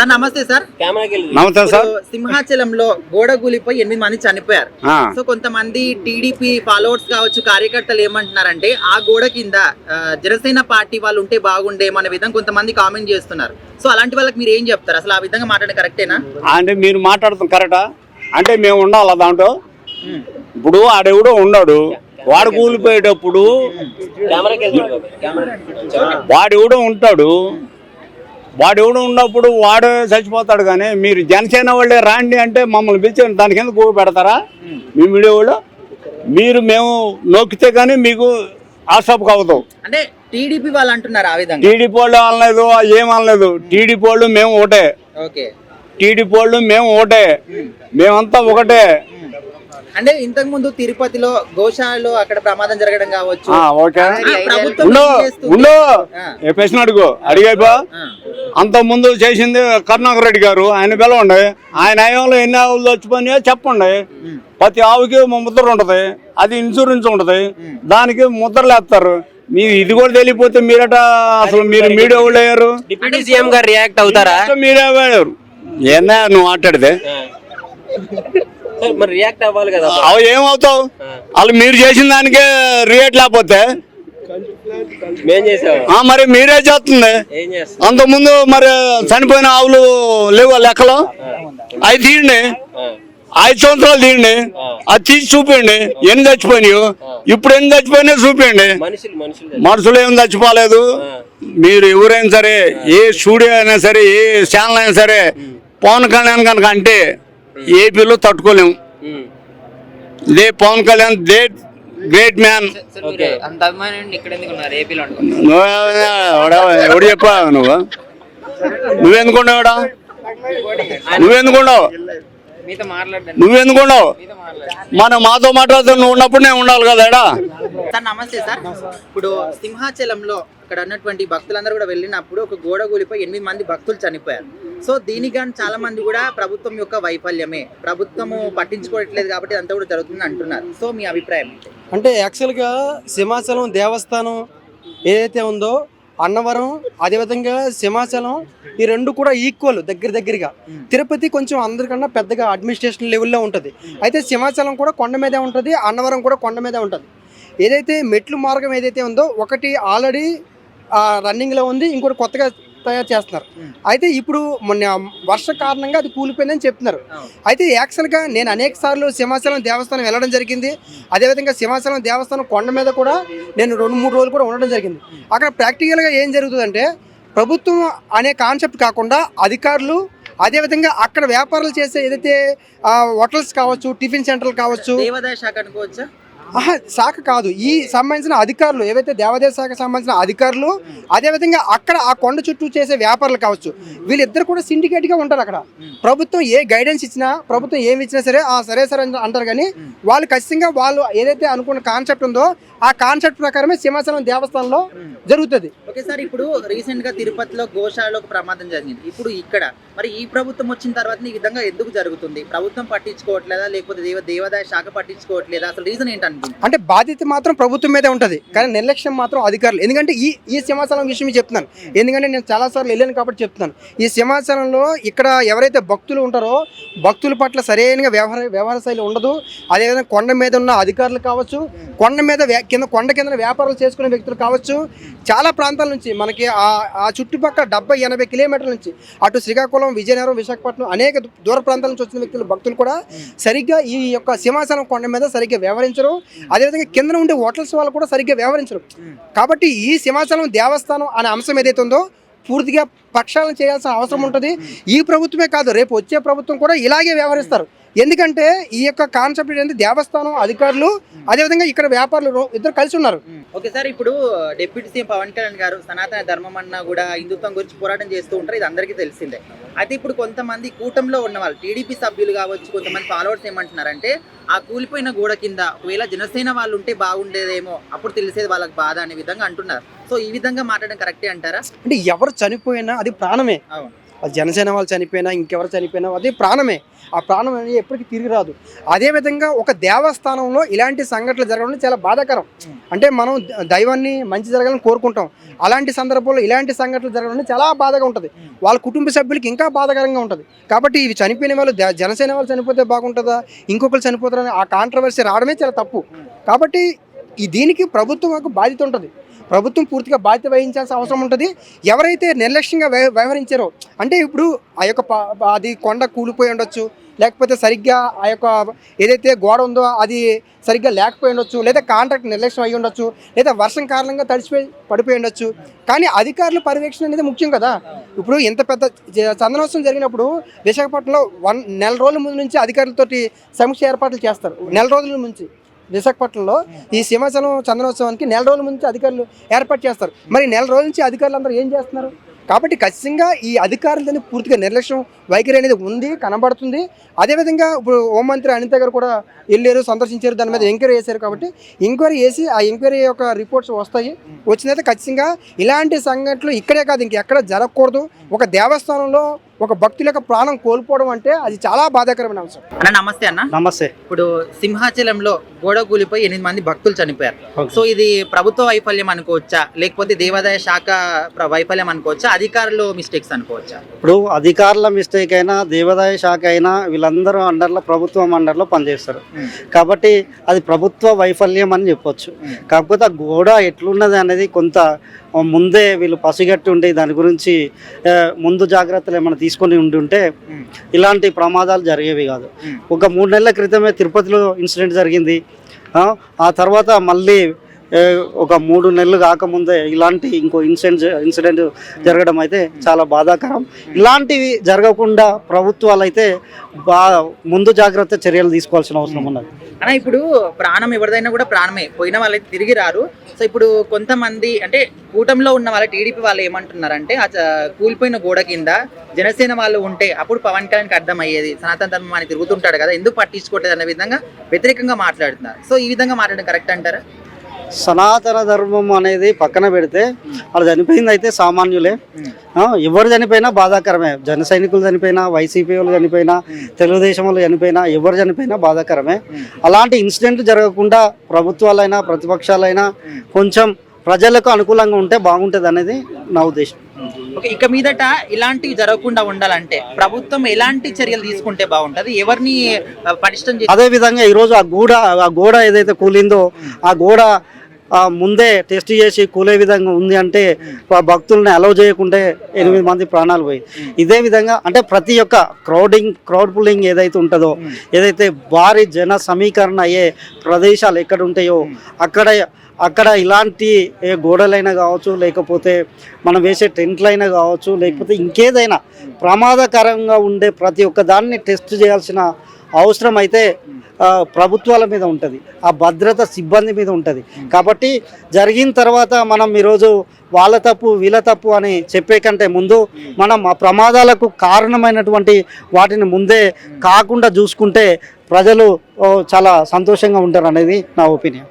Sir నమస్తే sir. నమస్తే sir. సింహాచలంలో గోడ కూలిపోయి ఎనిమిది మంది చనిపోయారు. సో కొంతమంది టీడీపీ ఫాలోవర్స్ కావచ్చు కార్యకర్తలు ఏమంటున్నారంటే ఆ గోడ కింద జనసేన పార్టీ వాళ్ళు ఉంటే బాగుండేమో అనే విధంగా కొంతమంది కామెంట్ చేస్తున్నారు. సో అలాంటి వాళ్ళకి మీరు ఏం చెప్తారు? అసలు ఆ విధంగా మాట్లాడే కరెక్టేనా? అంటే మీరు మాట్లాడుతాం కరెక్టా? అంటే మేము ఉండాలా దాంట్లో? ఇప్పుడు ఆడెవడో ఉన్నాడు. వాడు కూలిపోయేటప్పుడు వాడెవడో ఉంటాడు. వాడెవడో ఉన్నప్పుడు వాడు చచ్చిపోతాడు కానీ మీరు జనసేన వాళ్ళే రాండి అంటే మమ్మల్ని పిలిచి దాని కింద కూవ పెడతారా? మీ మీడియా వాళ్ళు మీరు మేము నొక్కితే కానీ మీకు ఆసపు అవుతాం అంటే టీడీపీ వాళ్ళు అంటున్నారు ఆ విధంగా. టీడీపీ వాళ్ళు అనలేదు ఏం అనలేదు. టీడీపీ వాళ్ళు మేము ఒకటే. ఓకే. టీడీపీ వాళ్ళు మేము ఒకటే. మేమంతా ఒకటే. అంటే ఇంతకు ముందు తిరుపతిలో గోశాలలో అక్కడ ప్రమాదం జరగడం కావచ్చు. ఓకే. ఉండు ఏం? ఉండు. ఏ ప్రశ్న అడుగు? అడిగాయిపో అంత ముందు చేసింది కరుణాకర్ రెడ్డి గారు ఆయన పిలవండి. ఆయన ఆయంలో ఎన్ని ఆవులు చచ్చిపోయినాయో చెప్పండి. ప్రతి ఆవుకి ముద్ర ఉంటది. అది ఇన్సూరెన్స్ ఉంటది. దానికి ముద్రలు వేస్తారు. మీరు ఇది కూడా తెలియపోతే మీరట అసలు మీరు మీడియా వాళ్ళు అయ్యారు డిప్యూటీ సీఎం గారు రియాక్ట్ అవుతారా? మీడియా అయ్యారు ఏందా నువ్వు మాట్లాడితే? మరి రియాక్ట్ అవ్వాలి కదా అవి ఏమవుతావు? వాళ్ళు మీరు చేసిన దానికే రియేట్ లేకపోతే? మరి మీరే చేస్తుంది. ఏం చేస్తాం అంత ముందు మరి చనిపోయిన ఆవులు లేవు లెక్కలు? అవి తీయండి. ఐదు సంవత్సరాలు తీయండి. అది తీసి చూపించండి ఎన్ని చచ్చిపోయినాయి? ఇప్పుడు ఎన్ని చచ్చిపోయినాయి చూపించండి మనుషులు ఏం చచ్చిపోలేదు. మీరు ఎవరైనా సరే ఏ స్టూడియో అయినా సరే ఏ ఛానల్ అయినా సరే పవన్ కళ్యాణ్ కనుక అంటే ఏపీలో తట్టుకోలేము. ఇదే Pavan Kalyan the great man. ఎవడు చెప్పా నువ్వు? నువ్వెందుకున్నావుడా నువ్వెందుకున్నావు నువ్వెందుకున్నావు మన మాతో మాట్లాడుతూ నువ్వు ఉన్నప్పుడు నేను ఉండాలి కదా ఎడా సార్ నమస్తే సార్. ఇప్పుడు సింహాచలంలో అక్కడ ఉన్నటువంటి భక్తులందరూ కూడా వెళ్ళినప్పుడు ఒక గోడ కూలిపోయి ఎనిమిది మంది భక్తులు చనిపోయారు. సో దీనికి కానీ చాలా మంది కూడా ప్రభుత్వం యొక్క వైఫల్యమే. ప్రభుత్వము పట్టించుకోవట్లేదు కాబట్టి అంతా కూడా జరుగుతుంది అంటున్నారు. సో మీ అభిప్రాయం అంటే యాక్చువల్గా సింహాచలం దేవస్థానం ఏదైతే ఉందో అన్నవరం అదేవిధంగా సింహాచలం ఈ రెండు కూడా ఈక్వల్ దగ్గర దగ్గరగా. తిరుపతి కొంచెం అందరికన్నా పెద్దగా అడ్మినిస్ట్రేషన్ లెవెల్లో ఉంటుంది. అయితే సింహాచలం కూడా కొండ మీదే ఉంటుంది అన్నవరం కూడా కొండ మీదే ఉంటుంది. ఏదైతే మెట్లు మార్గం ఏదైతే ఉందో ఒకటి ఆల్రెడీ రన్నింగ్లో ఉంది ఇంకోటి కొత్తగా తయారు చేస్తున్నారు అయితే ఇప్పుడు మొన్న వర్ష కారణంగా అది కూలిపోయిందని చెప్తున్నారు. అయితే యాక్చువల్గా నేను అనేక సార్లు సింహాచలం దేవస్థానం వెళ్ళడం జరిగింది. అదేవిధంగా సింహాచలం దేవస్థానం కొండ మీద కూడా నేను రెండు మూడు రోజులు కూడా ఉండడం జరిగింది. అక్కడ ప్రాక్టికల్గా ఏం జరుగుతుందంటే ప్రభుత్వం అనే కాన్సెప్ట్ కాకుండా అధికారులు అదేవిధంగా అక్కడ వ్యాపారాలు చేసే ఏదైతే హోటల్స్ కావచ్చు టిఫిన్ సెంటర్లు కావచ్చు దేవాదాయ శాఖ అనుకోవచ్చా? శాఖ కాదు. ఈ సంబంధించిన అధికారులు ఏవైతే దేవాదాయ శాఖ సంబంధించిన అధికారులు అదేవిధంగా అక్కడ ఆ కొండ చుట్టూ చేసే వ్యాపారులు కావచ్చు వీళ్ళిద్దరు కూడా సిండికేట్గా ఉంటారు అక్కడ. ప్రభుత్వం ఏ గైడెన్స్ ఇచ్చినా ప్రభుత్వం ఏమి ఇచ్చినా సరే ఆ సరే సరే అని అంటారు కానీ వాళ్ళు ఖచ్చితంగా వాళ్ళు ఏదైతే అనుకున్న కాన్సెప్ట్ ఉందో ఆ కాన్సెప్ట్ ప్రకారమే సింహాచలం దేవస్థానంలో జరుగుతుంది. ఓకే సార్ ఇప్పుడు రీసెంట్గా తిరుపతిలో గోశాలలో ప్రమాదం జరిగింది. ఇప్పుడు ఇక్కడ మరి ఈ ప్రభుత్వం వచ్చిన తర్వాత ఈ విధంగా ఎందుకు జరుగుతుంది? ప్రభుత్వం పట్టించుకోవట్లేదా? లేకపోతే దేవ దేవాదాయ శాఖ పట్టించుకోవట్లేదా? అసలు రీజన్ ఏంటంటే అంటే బాధ్యత మాత్రం ప్రభుత్వం మీదే ఉంటుంది. కానీ నిర్లక్ష్యం మాత్రం అధికారులు. ఎందుకంటే ఈ ఈ సింహాచలం విషయం చెప్తున్నాను. ఎందుకంటే నేను చాలాసార్లు వెళ్ళాను కాబట్టి చెప్తున్నాను. ఈ సింహాచలంలో ఇక్కడ ఎవరైతే భక్తులు ఉంటారో భక్తుల పట్ల సరైన వ్యవహార వ్యవహార శైలి ఉండదు. అదేవిధంగా కొండ మీద ఉన్న అధికారులు కావచ్చు కొండ మీద వ్యా- కింద కొండ కింద వ్యాపారాలు చేసుకునే వ్యక్తులు కావచ్చు చాలా ప్రాంతాల నుంచి మనకి ఆ చుట్టుపక్కల డెబ్బై ఎనభై కిలోమీటర్ల నుంచి అటు శ్రీకాకుళం విజయనగరం విశాఖపట్నం అనేక దూర ప్రాంతాల నుంచి వచ్చిన వ్యక్తులు భక్తులు కూడా సరిగ్గా ఈ యొక్క సింహాసనం కొండ మీద సరిగ్గా వ్యవహరించరు. అదేవిధంగా కింద ఉండే హోటల్స్ వాళ్ళు కూడా సరిగ్గా వ్యవహరించరు. కాబట్టి ఈ సింహాచలం దేవస్థానం అనే అంశం ఏదైతే ఉందో పూర్తిగా ప్రక్షాళన చేయాల్సిన అవసరం ఉంటుంది. ఈ ప్రభుత్వమే కాదు రేపు వచ్చే ప్రభుత్వం కూడా ఇలాగే వ్యవహరిస్తారు. ఎందుకంటే ఈ యొక్క కాన్సెప్ట్ ఏంటంటే దేవస్థానం అధికారులు అదేవిధంగా ఇక్కడ వ్యాపారులు ఇద్దరు కలిసి ఉన్నారు. ఓకే సార్ ఇప్పుడు డిప్యూటీ సీఎం పవన్ కళ్యాణ్ గారు సనాతన ధర్మం అన్నా కూడా హిందుత్వం గురించి పోరాటం చేస్తూ ఉంటారు ఇది అందరికీ తెలిసిందే. అయితే ఇప్పుడు కొంతమంది కూటమిలో ఉన్న వాళ్ళు టీడీపీ సభ్యులు కావచ్చు కొంతమంది ఫాలోవర్స్ ఏమంటున్నారంటే ఆ కూలిపోయిన గోడ కింద ఒకవేళ జనసేన వాళ్ళు ఉంటే బాగుండేదేమో అప్పుడు తెలిసేది వాళ్ళకి బాధ అనే విధంగా అంటున్నారు. సో ఈ విధంగా మాట్లాడడం కరెక్టే అంటారా? అంటే ఎవరు చనిపోయినా అది ప్రాణమే. అవును. వాళ్ళు జనసేన వాళ్ళు చనిపోయినా ఇంకెవరు చనిపోయినా అది ప్రాణమే. ఆ ప్రాణం అనేది ఎప్పటికీ తిరిగి రాదు. అదేవిధంగా ఒక దేవస్థానంలో ఇలాంటి సంఘటనలు జరగడం చాలా బాధాకరం. అంటే మనం దైవాన్ని మంచి జరగాలని కోరుకుంటాం. అలాంటి సందర్భంలో ఇలాంటి సంఘటనలు జరగడం చాలా బాధగా ఉంటుంది. వాళ్ళ కుటుంబ సభ్యులకి ఇంకా బాధాకరంగా ఉంటుంది. కాబట్టి ఇవి చనిపోయిన వాళ్ళు జనసేన వాళ్ళు చనిపోతే బాగుంటుందా? ఇంకొకరు చనిపోతారని ఆ కాంట్రవర్సీ రావడమే చాలా తప్పు. కాబట్టి ఈ దీనికి ప్రభుత్వం ఒక బాధ్యత ఉంటుంది. ప్రభుత్వం పూర్తిగా బాధ్యత వహించాల్సిన అవసరం ఉంటుంది. ఎవరైతే నిర్లక్ష్యంగా వ్యవహరించారో అంటే ఇప్పుడు ఆ యొక్క అది కొండ కూలిపోయి ఉండొచ్చు లేకపోతే సరిగ్గా ఆ యొక్క ఏదైతే గోడ ఉందో అది సరిగ్గా లేకపోయి ఉండొచ్చు లేదా కాంట్రాక్ట్ నిర్లక్ష్యం అయి ఉండొచ్చు లేదా వర్షం కారణంగా తడిచిపోయి పడిపోయి ఉండొచ్చు. కానీ అధికారుల పర్యవేక్షణ అనేది ముఖ్యం కదా. ఇప్పుడు ఇంత పెద్ద చందనోత్సవం జరిగినప్పుడు విశాఖపట్నంలో వన్ నెల రోజుల ముందు నుంచి అధికారులతోటి సమీక్ష ఏర్పాట్లు చేస్తారు. నెల రోజుల నుంచి. విశాఖపట్నంలో ఈ సింహాచలం చందనోత్సవానికి నెల రోజుల నుంచి అధికారులు ఏర్పాటు చేస్తారు. మరి నెల రోజుల నుంచి అధికారులు అందరూ ఏం చేస్తున్నారు? కాబట్టి ఖచ్చితంగా ఈ అధికారులని పూర్తిగా నిర్లక్ష్యం వైఖరి అనేది ఉంది కనబడుతుంది. అదేవిధంగా ఇప్పుడు హోంమంత్రి అనిత గారు కూడా వెళ్ళారు సందర్శించారు దాని మీద ఎంక్వైరీ చేశారు కాబట్టి ఎంక్వైరీ చేసి ఆ ఎంక్వైరీ యొక్క రిపోర్ట్స్ వస్తాయి. వచ్చినైతే ఖచ్చితంగా ఇలాంటి సంఘటనలు ఇక్కడే కాదు ఇంకెక్కడ జరగకూడదు. ఒక దేవస్థానంలో ఒక భక్తుల యొక్క ప్రాణం కోల్పోవడం అంటే అది చాలా బాధాకరమైన అంశం. అన్న నమస్తే అన్న. నమస్తే. ఇప్పుడు సింహాచలంలో గోడ కూలిపోయి ఎనిమిది మంది భక్తులు చనిపోయారు. సో ఇది ప్రభుత్వ వైఫల్యం అనుకోవచ్చా? లేకపోతే దేవాదాయ శాఖ వైఫల్యం అనుకోవచ్చా? అధికారులు మిస్టేక్స్ అనుకోవచ్చా? ఇప్పుడు అధికారుల మిస్టేక్ అయినా దేవాదాయ శాఖ అయినా వీళ్ళందరూ అండర్లో ప్రభుత్వం అండర్లో పనిచేస్తారు. కాబట్టి అది ప్రభుత్వ వైఫల్యం అని చెప్పొచ్చు. కాకపోతే గోడ ఎట్లున్నది అనేది కొంత ముందే వీళ్ళు పసిగట్టి ఉండి దాని గురించి ముందు జాగ్రత్తలు ఏమైనా తీసుకొని ఉండి ఉంటే. ఇలాంటి ప్రమాదాలు జరిగేవి కాదు. ఒక మూడు నెలల క్రితమే తిరుపతిలో ఇన్సిడెంట్ జరిగింది ఆ, తర్వాత మళ్ళీ ఒక మూడు నెలలు కాకముందే ఇలాంటి ఇంకో ఇన్సిడెంట్ ఇన్సిడెంట్ జరగడం అయితే చాలా బాధాకరం. ఇలాంటివి జరగకుండా ప్రభుత్వాలు అయితే బా ముందు జాగ్రత్త చర్యలు తీసుకోవాల్సిన అవసరం ఉన్నది. అన్న ఇప్పుడు ప్రాణం ఎవరిదైనా కూడా ప్రాణమే. పోయిన వాళ్ళైతే తిరిగి రారు. సో ఇప్పుడు కొంతమంది అంటే కూటంలో ఉన్న వాళ్ళ టీడీపీ వాళ్ళు ఏమంటున్నారంటే ఆ కూలిపోయిన గోడ కింద జనసేన వాళ్ళు ఉంటే అప్పుడు పవన్ కళ్యాణ్కి అర్థమయ్యేది. సనాతన ధర్మం అని తిరుగుతుంటాడు కదా ఎందుకు పట్టించుకోవట్లేదు అనే విధంగా వ్యతిరేకంగా మాట్లాడుతున్నారు. సో ఈ విధంగా మాట్లాడడం కరెక్ట్ అంటారా? సనాతన ధర్మం అనేది పక్కన పెడితే వాళ్ళు చనిపోయింది అయితే సామాన్యులే. ఎవరు చనిపోయినా బాధాకరమే. జన సైనికులు చనిపోయినా వైసీపీ వాళ్ళు చనిపోయినా తెలుగుదేశం వాళ్ళు చనిపోయినా ఎవరు చనిపోయినా బాధాకరమే. అలాంటి ఇన్సిడెంట్ జరగకుండా ప్రభుత్వాలైనా ప్రతిపక్షాలైనా కొంచెం ప్రజలకు అనుకూలంగా ఉంటే బాగుంటుంది అనేది నా ఉద్దేశం. ఓకే ఇక మీదట ఇలాంటివి జరగకుండా ఉండాలంటే ప్రభుత్వం ఎలాంటి చర్యలు తీసుకుంటే బాగుంటది? ఎవరిని పటిష్టం అదే విధంగా ఈరోజు ఆ గోడ ఆ గోడ ఏదైతే కూలిందో ఆ గోడ ముందే టెస్ట్ చేసి కూలే విధంగా ఉంది అంటే భక్తుల్ని అలౌ చేయకుంటే ఎనిమిది మంది ప్రాణాలు పోయి. ఇదే విధంగా అంటే ప్రతి ఒక్క క్రౌడింగ్ క్రౌడ్ పుల్లింగ్ ఏదైతే ఉంటుందో ఏదైతే భారీ జన సమీకరణ అయ్యే ప్రదేశాలు ఎక్కడ ఉంటాయో అక్కడ అక్కడ ఇలాంటి ఏ గోడలైనా కావచ్చు లేకపోతే మనం వేసే టెంట్లైనా కావచ్చు లేకపోతే ఇంకేదైనా ప్రమాదకరంగా ఉండే ప్రతి ఒక్క దాన్ని టెస్ట్ చేయాల్సిన అవసరం అయితే ప్రభుత్వాల మీద ఉంటుంది. ఆ భద్రత సిబ్బంది మీద ఉంటుంది. కాబట్టి జరిగిన తర్వాత మనం ఈరోజు వాళ్ళ తప్పు వీళ్ళ తప్పు అని చెప్పే కంటే ముందు మనం ఆ ప్రమాదాలకు కారణమైనటువంటి వాటిని ముందే కాకుండా చూసుకుంటే ప్రజలు చాలా సంతోషంగా ఉంటారు అనేది నా ఒపీనియన్.